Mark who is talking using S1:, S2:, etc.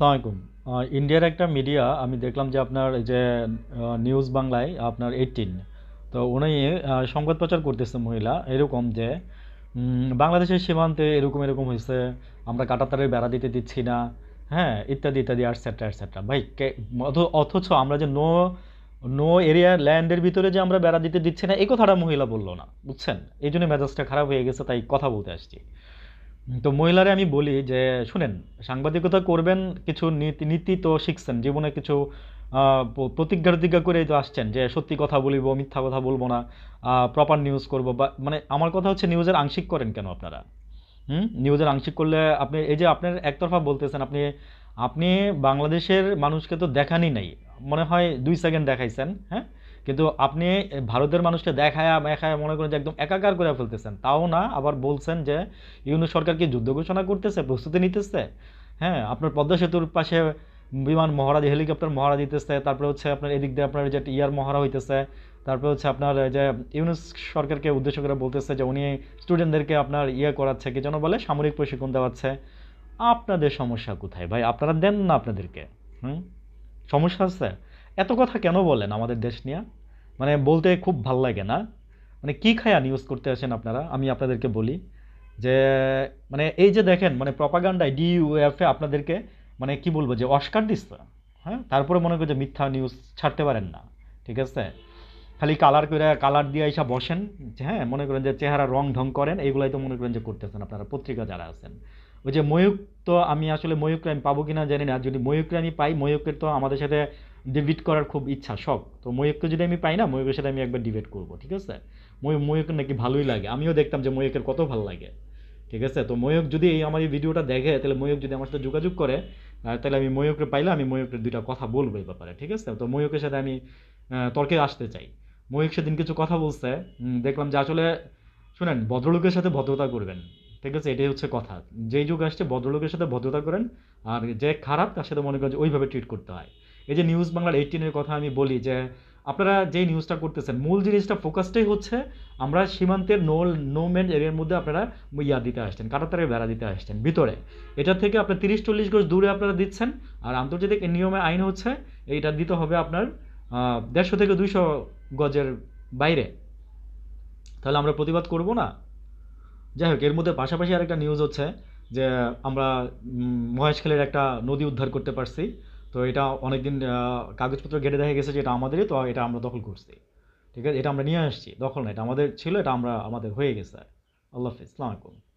S1: আলাইকুম ইন্ডিয়ার একটা মিডিয়া আমি দেখলাম যে আপনার যে নিউজ বাংলায় আপনার এইটিন তো উনি সংবাদ প্রচার করতেছে মহিলা, এরকম যে বাংলাদেশের সীমান্তে এরকম এরকম হয়েছে, আমরা কাঁটাতারের বেড়া দিতে দিচ্ছি না হ্যাঁ ইত্যাদি ইত্যাদি অ্যাটসেট্রা অ্যাটসেট্রা ভাই অথচ আমরা যে নো নো এরিয়া ল্যান্ডের ভিতরে যে আমরা বেড়া দিতে দিচ্ছি না, এই কথাটা মহিলা বলল না, বুঝছেন? এই জন্য মেজাজটা খারাপ হয়ে গেছে, তাই কথা বলতে আসছি। তো মহিলারে আমি বলি যে, শুনেন, সাংবাদিকতা করবেন কিছু নীতি নীতি তো শিখছেন, জীবনে কিছু প্রতিজ্ঞা প্রতিজ্ঞা করেই তো আসছেন যে, সত্যি কথা বলিব, মিথ্যা কথা বলব না প্রপার নিউজ করব বা মানে আমার কথা হচ্ছে নিউজের আংশিক করেন কেন আপনারা? হুম? নিউজের আংশিক করলে আপনি, এই যে আপনার একতরফা বলতেছেন, আপনি আপনি বাংলাদেশের মানুষকে তো দেখানই নাই, মনে হয় দুই সেকেন্ড দেখাইছেন হ্যাঁ? কিন্তু আপনি ভারতের মানুষকে দেখায় মেখায় মনে করেন যে একদম একাকার করে ফেলতেছেন। তাও না, আবার বলছেন যে ইউনূস সরকার কি যুদ্ধ ঘোষণা করতেছে, প্রস্তুতি নিতেছে? হ্যাঁ আপনার পদ্মা সেতুর পাশে বিমান দিয়ে হেলিকপ্টার মহড়া দিতেছে, তারপরে হচ্ছে আপনার এদিক দিয়ে আপনার যে ইয়ার মহড়া হইতেছে, তারপরে হচ্ছে আপনার যে ইউনুস সরকারকে উদ্দেশ্য করে বলতেছে যে উনি স্টুডেন্টদেরকে আপনার ইয়ে করাচ্ছে, কি যেন বলে, সামরিক প্রশিক্ষণ দেওয়াচ্ছে। আপনাদের সমস্যা কোথায়? ভাই, আপনারা দেন না আপনাদেরকে, হুম? সমস্যা আছে? এত কথা কেন বলেন আমাদের দেশ নিয়ে? মানে বলতে খুব ভালো লাগে না। মানে কি খায়া নিউজ করতে আসেন আপনারা? আমি আপনাদেরকে বলি যে মানে এই যে দেখেন মানে প্রপাগান্ডায় ডিইউএফে আপনাদেরকে মানে কি বলব যে অস্কার দিচ্ছে। হ্যাঁ? তারপরে মনে করি যে মিথ্যা নিউজ ছাড়তে পারেন না। ঠিক আছে? খালি কালার করে কালার দিয়ে এসে বসেন। হ্যাঁ? মনে করেন যে চেহারা রং ঢং করেন এইগুলাই তো মনে করেন যে করতেছেন আপনারা, পত্রিকা যারা আছেন। ওই যে ময়ূক তো আমি আসলে ময়ূককে আমি পাবো কিনা জানি না। যদি ময়ূককে আমি পাই, ময়ূকের তো আমাদের সাথে ডিবেট করার খুব ইচ্ছা শখ তো ময়ূককে যদি আমি পাই না ময়ূকের সাথে আমি একবার ডিবেট করব, ঠিক আছে? ময়ূক ময়ূকের নাকি ভালোই লাগে। আমিও দেখতাম যে ময়ূকের কত ভালো লাগে, ঠিক আছে? তো ময়ূক যদি এই আমার এই ভিডিওটা দেখে, তাহলে ময়ূক যদি আমার সাথে যোগাযোগ করে তাহলে আমি ময়ূককে পাইলে আমি ময়ূকের দুইটা কথা বলব এই ব্যাপারে, ঠিক আছে? তো ময়ূকের সাথে আমি তর্কে আসতে চাই। ময়ূক সেদিন কিছু কথা বলছে দেখলাম যে আসলে, শুনেন, ভদ্রলোকের সাথে ভদ্রতা করবেন, ঠিক আছে? এটাই হচ্ছে কথা। যেই যুগ আসছে, ভদ্রলোকের সাথে ভদ্রতা করেন, আর যে খারাপ, তার সাথে মনে করেন যে ওইভাবে ট্রিট করতে হয়। এই যে নিউজ বাংলার এইটিনের কথা আমি বলি যে, আপনারা যেই নিউজটা করতেছেন, মূল জিনিসটা ফোকাসটাই হচ্ছে আমরা সীমান্তের নো নো ম্যান এরিয়ার মধ্যে আপনারা ইয়া দিতে আসছেন, কাটাতারের বেড়া দিতে আসছেন, ভিতরে। এটা থেকে আপনার তিরিশ চল্লিশ গজ দূরে আপনারা দিচ্ছেন, আর আন্তর্জাতিক নিয়মে আইন হচ্ছে এইটা দিতে হবে আপনার দেড়শো থেকে দুইশো গজের বাইরে। তাহলে আমরা প্রতিবাদ করব না? যাই হোক, এর মধ্যে পাশাপাশি আরেকটা নিউজ হচ্ছে যে আমরা মহেশখালীর একটা নদী উদ্ধার করতে পারছি। তো এটা অনেকদিন কাগজপত্র ঘেটে দেখা গেছে যে এটা আমাদেরই, তো এটা আমরা দখল করছি। ঠিক আছে? এটা আমরা নিয়ে আসছি। দখল না, এটা আমাদের ছিল, এটা আমরা, আমাদের হয়ে গেছে। আল্লাহ হাফিজ। সালামালাইকুম